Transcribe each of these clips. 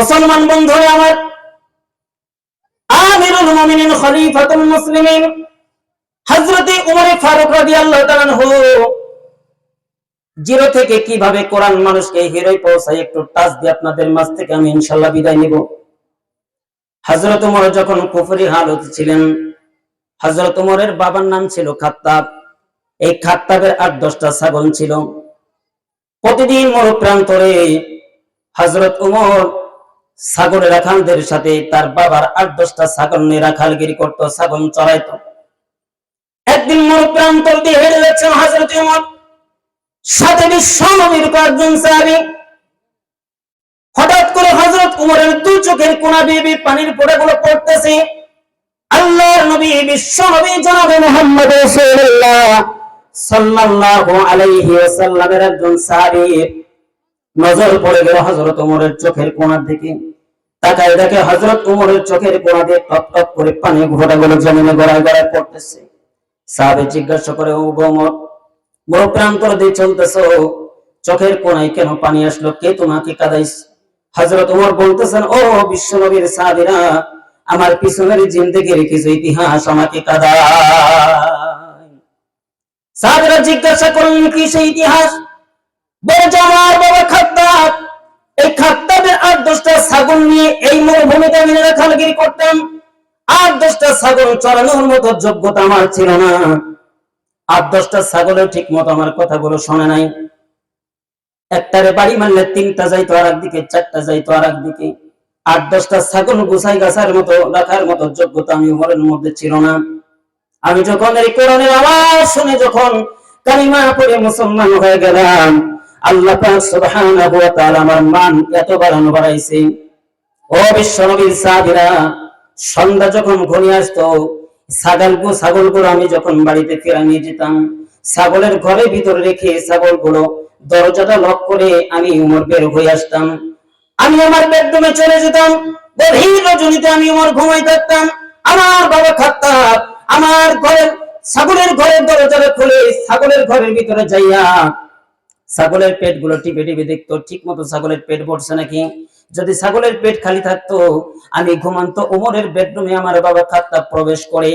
মুসলমান বন্ধু আমার, আমিরুল মুমিনিন খলিফাতুল মুসলিমিন হযরতে উমর ফারুক রাদিয়াল্লাহু তাআলা জিরো থেকে কীভাবে কোরআন মানুষকে হিরোয় পৌঁছায় একটু টাচ দিয়ে আপনাদের মাঝ থেকে আমি ইনশাআল্লাহ বিদায় নিব। হযরত উমর যখন কুফরি হালত ছিলেন, হযরত উমরের বাবার নাম ছিল খাত্তাব। এই খাত্তাবের আট, দশটা ছাগল ছিল। প্রতিদিন মরু প্রান্তরে হযরত উমর ছাগল রাখালদের সাথে তার বাবার আট দশটা ছাগল নিয়ে রাখালগিরি করতো ছাগল চড়াইতো। একদিন মরু প্রান্তর দিয়ে হেরে যাচ্ছেন উমর সাথে বিশ্ব কয়েকজন সাহাবী। হঠাৎ করে হযরত উমরের দুই চোখের কোনা বেয়ে পানির ফোঁটাগুলো পড়তেছে। আল্লাহর নবী, বিশ্ব নবী জনাবে মুহাম্মদ সাল্লাল্লাহু আলাইহি ওয়াসাল্লামের একজন সাহাবী। নজর পড়ে গেল হযরত ওমরের চোখের কোণার দিকে। তাকায় দেখে হযরত ওমরের চোখের কোণা দিয়ে টপ টপ করে পানি ঘোড়াগুলো জমিনে গড়ায় গড়ায় পড়তেছে। সাহাবী জিজ্ঞাসা করে, ও গো ওমর বড় প্রান্তর দিয়ে চলতেছো? চোখের কোণায় কেন পানি আসলো? কে তোমাকে কাদাইছে? হযরত ওমর বলতেছেন, ও বিশ্বনবীর সাহাবীরা, আমার পিছনের জিন্দেগির কিছু ইতিহাস আমাকে কাদায়। সাহাবীরা জিজ্ঞাসা করলেন, কি সেই ইতিহাস? বলছে আমার বাবা খাত্তাব এই ছাগল নিয়ে এই মরুভূমিতে আমি রাখালগিরি করতাম আট দশটা ছাগল চড়ানোর মতো যোগ্যতা আমার ছিল না। আট দশটা ছাগলের ঠিক মতো আমার কথাগুলো শোনে নাই। একটারে বাড়ি মারলে তিনটা যাইতো আর একদিকে চারটা যাইতো আর একদিকে আট দশটা ছাগল গুছাই গাছার মতো, রাখার মতো যোগ্যতা আমি উমরের মধ্যে ছিল না। আমি যখন এই কোরআনের আওয়াজ শুনে যখন কালিমা পড়ে মুসলমান হয়ে গেলাম আল্লাহ সুবহানাহু ওয়া তাআলা আমার মান এত বাড়ানো বাড়াইছে। ও সাহাবীরা, সন্ধ্যা যখন ঘনিয়ে আসতো আমি যখন বাড়িতে নিয়ে যেতাম, ছাগলের ঘরের ভিতরে রেখে দরজাটা লক করে আমি উমর বের হয়ে আসতাম। আমি আমার বেডরুমে চলে যেতাম, গভীর আমি উমর ঘুমাই থাকতাম। আমার বাবা খাত্তাব, আমার ঘরের, ছাগলের ঘরের দরজাটা খুলে ছাগলের ঘরের ভিতরে যাইয়া ছাগলের পেটগুলো টিপে টিপে দেখতো ঠিক মতো ছাগলের পেট ভরছে নাকি? যদি ছাগলের পেট খালি থাকতো, আমি ঘুমান্ত ওমরের বেডরুমে আমার বাবা খাত্তাব প্রবেশ করে,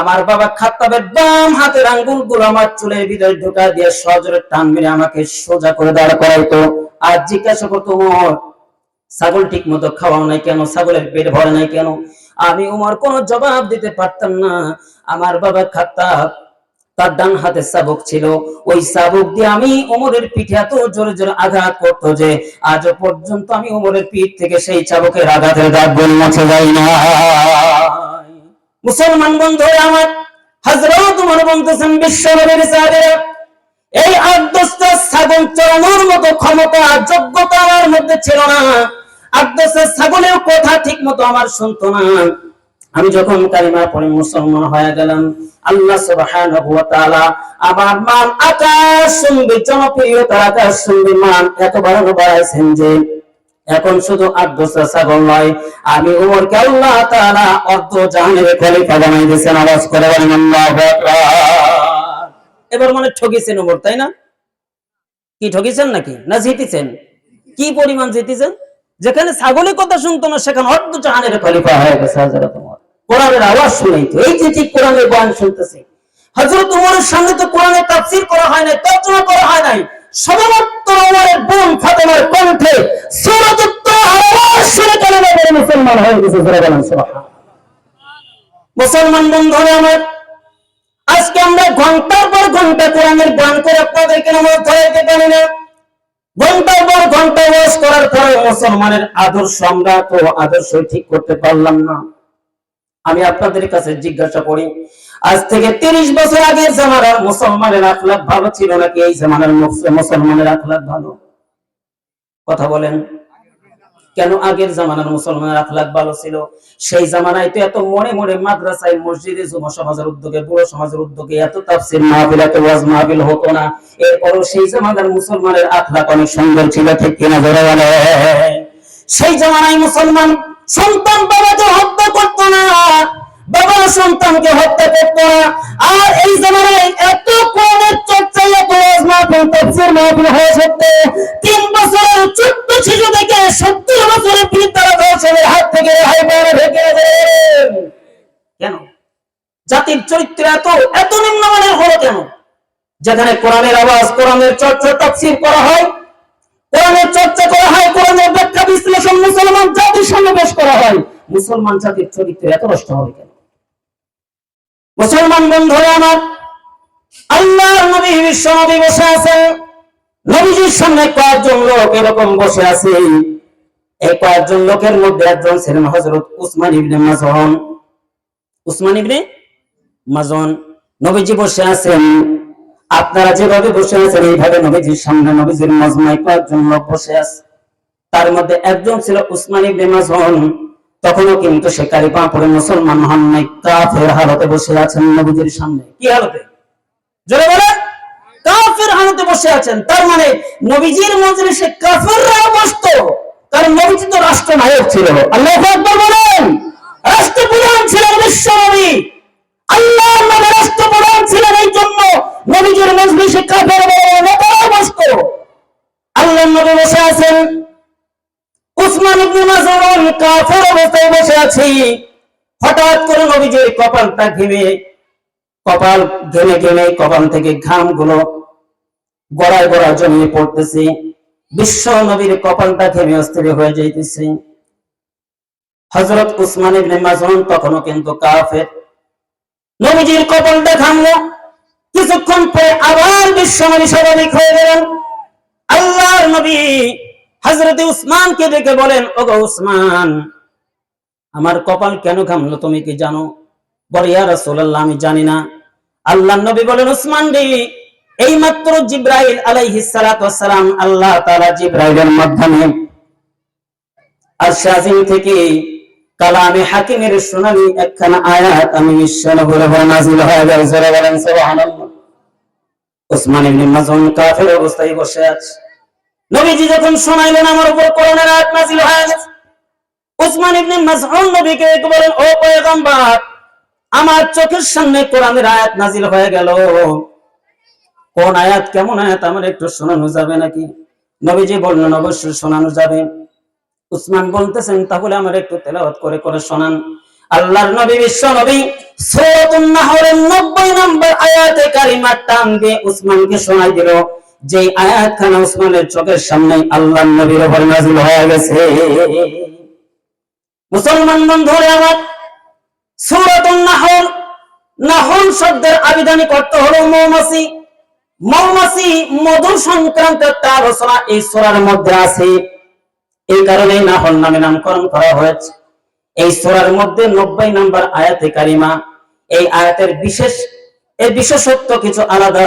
আমার বাবা খাত্তাবের বাম হাতের আঙ্গুলগুলো আমার চুলের ভিতরে ঢোকা দিয়ে সজোরে টান মেরে আমাকে সোজা করে দাঁড় করাইতো। আর জিজ্ঞাসা করতো, ওমর, ছাগল ঠিক মতো খাওয়াও নাই কেন? ছাগলের পেট ভরে নাই কেন? আমি উমর কোনো জবাব দিতে পারতাম না। আমার বাবা খাত্তাব তার ডান হাতে চাবুক ছিল। ওই চাবুক দিয়ে আমি ওমরের পিঠে এত জোরে জোরে আঘাত করতো যে আজ পর্যন্ত আমি ওমরের পিঠ থেকে সেই চাবুকের আঘাতের দাগ মুছে যাই না মুসলমান বন্ধু, আমার হযরত উমর বলতেছেন বিশ্ব নবীর সাহাবীরা, এই দশটা ছাগল চড়ানোর মতো ক্ষমতা, যোগ্যতা আমার মধ্যে ছিল না। আট দশটা ছাগলের কথা ঠিক মতো আমার শুনতো না। আমি যখন কালিমা পড়ে মুসলমান হয়ে গেলাম, আল্লাহ সুবহানাহু ওয়া তাআলা আমার মান আকাশ শুনবে জনপ্রিয়তার আকাশ শুনবে মান এত বাড়ানো বাড়াইছেন যে এখন শুধু দশটা ছাগল নয়, আমি উমরকে আল্লাহ তাআলা অর্ধ জাহানের খলিফা বানাই দিয়েছেন, আওয়াজ করে বলেন, আল্লাহু আকবার। এবার মানে ঠকিছেন উমর, তাই না? কি ঠকিছেন নাকি? না জিতেছেন? কি পরিমাণ জিতেছেন? যেখানে ছাগলের কথা শুনতো না, সেখানে অর্ধ জাহানের খলিফা হয়ে গেছে উমর কোরআনের আওয়াজ শুনেই তো। এই যে ঠিক কোরআনের বয়ান শুনতেছে। হযরত উমরের সামনে তো কোরআনের তাফসীর করা হয় নাই, তর্জমা করা হয় নাই। উমরের বোন ফাতেমার কণ্ঠে আওয়াজ শুনে মুসলমান হয়ে গেছে মুসলমান বন্ধুরা আমার, আজকে আমরা ঘণ্টার পর ঘণ্টা কোরআনের করে আপনাদেরকে নামাজ ধরাইতে পারি না। ঘণ্টার পর ঘণ্টা করার পরে মুসলমানের আদর্শ আমরা তো আদর্শ ঠিক করতে পারলাম না। আমি আপনাদের কাছে জিজ্ঞাসা করি, আজ থেকে তিরিশ বছর আগে জামানার মুসলমানের আখলাক ভালো ছিল নাকি এই জামানার মুসলমানের আখলাক ভালো? কথা বলেন। কেন আগের জামানার মুসলমানের আখলাক ভালো ছিল? সেই জামানায় তো এত মনে মনে মাদ্রাসায় মসজিদে যুব সমাজের উদ্যোগে, বুড়ো সমাজের উদ্যোগে এত তাফসির মাহফিল এত ওয়াজ মাহফিল হতো না। এরপরও সেই জামানার মুসলমানের আখলাক অনেক সুন্দর ছিল, ঠিক কিনা ধরে সেই জামানায় মুসলমান সন্তান বাবা সন্তানকে হত্যা করতো আর এই জামানায় এত কোরআনের চর্চা এত মাহফিল তাফসীর মাহফিল হয়ে তিন বছরের ছোট্ট শিশু থেকে সত্তর বছরের হাত থেকে রেহাই কেন? জাতির চরিত্র এত এত নিম্নমানের হলো কেন? যেখানে কোরআনের আওয়াজ, কোরআনের চর্চা, তাফসীর করা হয়, কোরআনের চর্চা করা হয়, কোরআনের ব্যাখ্যা বিশ্লেষণ মুসলমান জাতির সামনে করা হয়। মুসলমান জাতির চরিত্র এত নষ্ট হবে কেন? মুসলমান বন্ধুরা আমার আল্লাহর নবী বিশ্ব নবী বসে আছেন নবীজির সামনে কয়েকজন লোক এরকম বসে আছে। এই কয়েকজন লোকের মধ্যে একজন ছিলেন হজরত উসমান ইবনে মাজুন উসমান ইবনে মাজুন নবীজি বসে আছেন। আপনারা যেভাবে বসে আছেন, এইভাবে নবীজির সামনে নবীজির মজমায় কয়েকজন লোক বসে আছে। তার মধ্যে একজন ছিল উসমান ইবনে মাজুন তখনও কিন্তু সে কালিপা পড়ে মুসলমান হন নাই, কাফের হালতে বসে আছেন নবীজির সামনে। কি হালতে? জোরে বলে, কাফের হালতে বসে আছেন। তার মানে নবীজির মজলিসে কাফেররা বসতো, কারণ নবীজি তো রাষ্ট্রনায়ক ছিল। আল্লাহ আকবার বলেন, রাষ্ট্রপ্রধান ছিলেন বিশ্ব নবী আল্লাহ নবী রাষ্ট্রপ্রধান ছিলেন এই জন্য নবীজির মজলিসে কাফের বসতো। আল্লাহ নবী বসে আছেন ইবনে কাফের অবস্থায় বসে আছি। হঠাৎ করে কপালটা কপাল ঘেমে ঘেমে কপাল থেকে ঘামগুলো গড়ায় গড়া জমিয়ে পড়তেছে। বিশ্ব নবীর কপালটা ঘেমে অস্থির হয়ে যাইতেছে। হযরত উসমান ইবনে তখনও কিন্তু কাফের। নবীজির কপালটা ঘামলো। কিছুক্ষণ পরে আবার বিশ্ব নবী স্বাভাবিক হয়ে গেলেন। আল্লাহর নবী হযরত উসমানকে ডেকে বলেন, ওগো উসমান, আমার কপাল কেন ঘামলো তুমি কি জানো? বলে, ইয়া রাসূলুল্লাহ, আমি জানি না। আল্লাহর নবী বলেন, উসমান রে, এই মাত্র জিব্রাইল আলাইহিস সালাতু ওয়াসসালাম, আল্লাহ তাআলা জিব্রাইলের মাধ্যমে আরশাজিম থেকে কালামে হাকিমের শুনানি একখানা আয়াত আমি বিশ্বনবীর উপর নাযিল হয়ে গেল জোরে বলেন, সুবহানাল্লাহ। উসমান ইবনে মাজুন কাফের অবস্থায় বসে আছে। নবীজি যখন শোনাইলেন, আমার উপর কোরআনের আয়াত নাযিল হয়ে গেছে। উসমান ইবনে মাজউন নবীকে বলেন, ও পয়গম্বর, আমার চোখের সামনে কোরআনের আয়াত নাযিল হয়ে গেল। কোন আয়াত কেমন আয়াত, আমার একটু শোনানো যাবে নাকি? নবীজি বললেন, অবশ্যই শোনানো যাবে। উসমান বলতেছেন, তাহলে আমার একটু তেলাওয়াত করে করে শোনান। আল্লাহর নবী, বিশ্ব নবী, সূরাতুন নাহরের 90 নম্বর আয়াতে কারিমা টান দিয়ে উসমানকে শোনাই দিল। যে আয়াতখানা উসমানের চোখের সামনে আল্লাহর নবীর উপর নাযিল হয়ে গেছে। মুসলমান বন্ধুরা আমার, সূরাতুন নাহল নাহল শব্দের আবিধানিক অর্থ হলো মৌমাছি। মৌমাছি মধু সংক্রান্ত একটা আলোচনা এই সূরার মধ্যে আছে। এই কারণে নাহল নামে নামকরণ করা হয়েছে। এই সূরার মধ্যে নব্বই নম্বর আয়াতে কারিমা, এই আয়াতের বিশেষ, এর বিশেষত্ব কিছু আলাদা।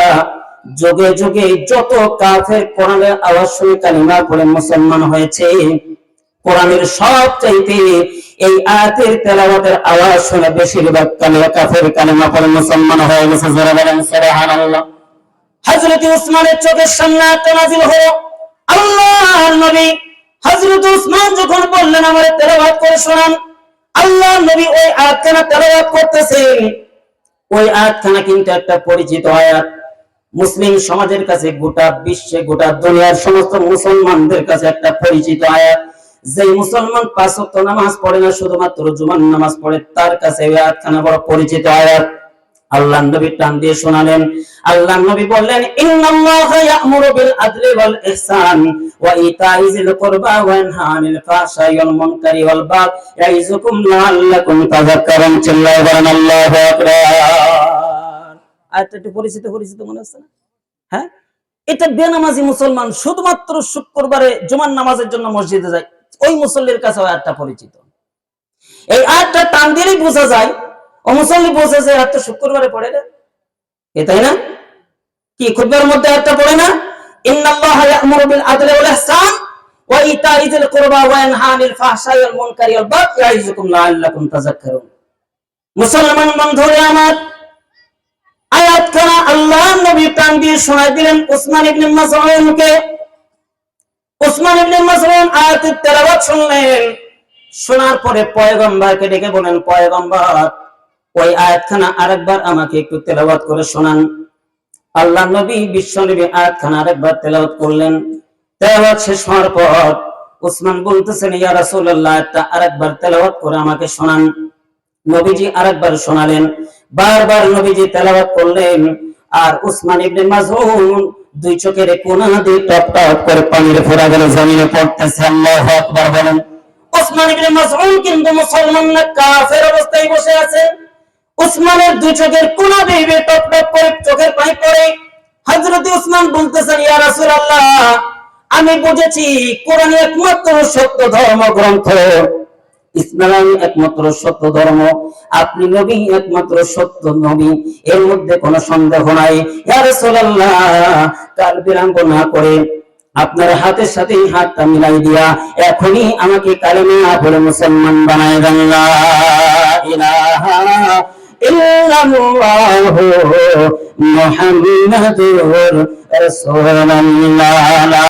যুগে যুগে যত কাফের কোরআনের আওয়াজ শুনে কালিমা পড়ে মুসলমান হয়েছে, কোরআনের সব চাইতে এই আয়াতের তেলাওয়াতের আওয়াজ শুনে বেশিরভাগ কালিমা কাফের কালিমা পড়ে মুসলমান হয়ে গেছে যারা বলেন সুবহানাল্লাহ। হযরত উসমানের চোখের সামনে আয়াত নাযিল হলো। আল্লাহর নবী হযরত উসমান যখন বললেন, আমার তেলাওয়াত করে শোনান। আল্লাহর নবী ওই আয়াতখানা তেলাওয়াত করতেছেন ওই আয়াতখানা কিন্তু একটা পরিচিত আয়াত। মুসলিম সমাজের কাছে গোটা বিশ্বে, গোটা দুনিয়ার সমস্ত মুসলমানদের কাছে একটা পরিচিত আয়াত। যে মুসলমান পাঁচ নামাজ পড়ে না, শুধুমাত্র জুমার নামাজ পড়ে, তার কাছে ওই আয়াতখানা বড় পরিচিত আয়াত। আল্লাহ নবী টান দিয়ে শোনালেন। আল্লাহ নবী বললেন, ইন্নাল্লাহা ইয়া'মুরু বিল আদলি ওয়াল ইহসান ওয়া ইতা'i যিল কুরবা ওয়া ইয়ানহা আনিল ফাহশাই ওয়াল মুনকারি ওয়াল বাগই ইয়াইযুকুম লাআল্লাকুম তাযাক্কারুন। চিল্লায় বলেন, আল্লাহু আকবার। একটু পরিচিত পরিচিত মনে হচ্ছে না? হ্যাঁ? এটা বেনামাজি মুসলমান শুধুমাত্র শুক্রবারে জুমার নামাজের জন্য মসজিদে যায়। ওই মুসল্লির কাছে ওই আয়াতটা পরিচিত। এই আয়াতটা টান দিলেই বোঝা যায়, ও মুসল্লি বোঝে যে আয়াতটা শুক্রবারে পড়ে না। এ তাই না? কি, খুতবার মধ্যে আয়াতটা পড়ে না? ইন্নাল্লাহা ইয়া'মুরু বিল আদলি ওয়াল ইহসান ওয়া ইতা'i যিল কুরবা ওয়া ইয়ানহা আনিল ফাহশাই ওয়াল মুনকারি ওয়াল ইয়াইযুকুম লাআল্লাকুম তাযাক্কারুন। মুসলমান বন্ধুরা আমার নবী টান দিয়ে শোনাই দিলেন উসমান ইবনে মাসউদকে। উসমান ইবনে মাসউদ আয়াতের তেলাওয়াত শুনলেন। শোনার পরে পয়গম্বরকে ডেকে বলেন পয়গম্বর, ওই আয়াতখানা আরেকবার আমাকে একটু তেলাওয়াত করে শোনান। আল্লাহ নবী, বিশ্ব নবী আয়াতখানা আরেকবার তেলাওয়াত করলেন। তেলাওয়াত শেষ হওয়ার পর উসমান বলতেছেন, ইয়া রাসূলুল্লাহ তা আরেকবার তেলাওয়াত করে আমাকে শোনান। নবীজি আরেকবার শোনালেন। বারবার নবীজি তেলাওয়াত করলেন। আর উসমান ইবনে মাযউন দুই চোখের কোনা দিয়ে টপ টপ করে পানির ফোঁটা গেল জমিনে পড়তেছে, আল্লাহু আকবার বলেন। উসমান ইবনে মাযউন কিন্তু মুসলমান না, কাফের অবস্থায় বসে আছেন উসমানের দুই চোখের কোনা দিয়ে টপ টপ করে চোখের পানি পড়ে। হযরত উসমান বলতেছেন, ইয়া রাসূলুল্লাহ, আমি বুঝেছি কোরআন একমাত্র সত্য ধর্মগ্রন্থ ইসলাম একমাত্র সত্য ধর্ম। আপনি নবী একমাত্র সত্য নবী। এর মধ্যে কোনো সন্দেহ নাই। কাল বিলম্ব না করে আপনার হাতের সাথে হাতটা মিলাই দিয়া এখনই আমাকে কালেমা বলে মুসলমান বানায় দেন। লা ইলাহা ইল্লাল্লাহু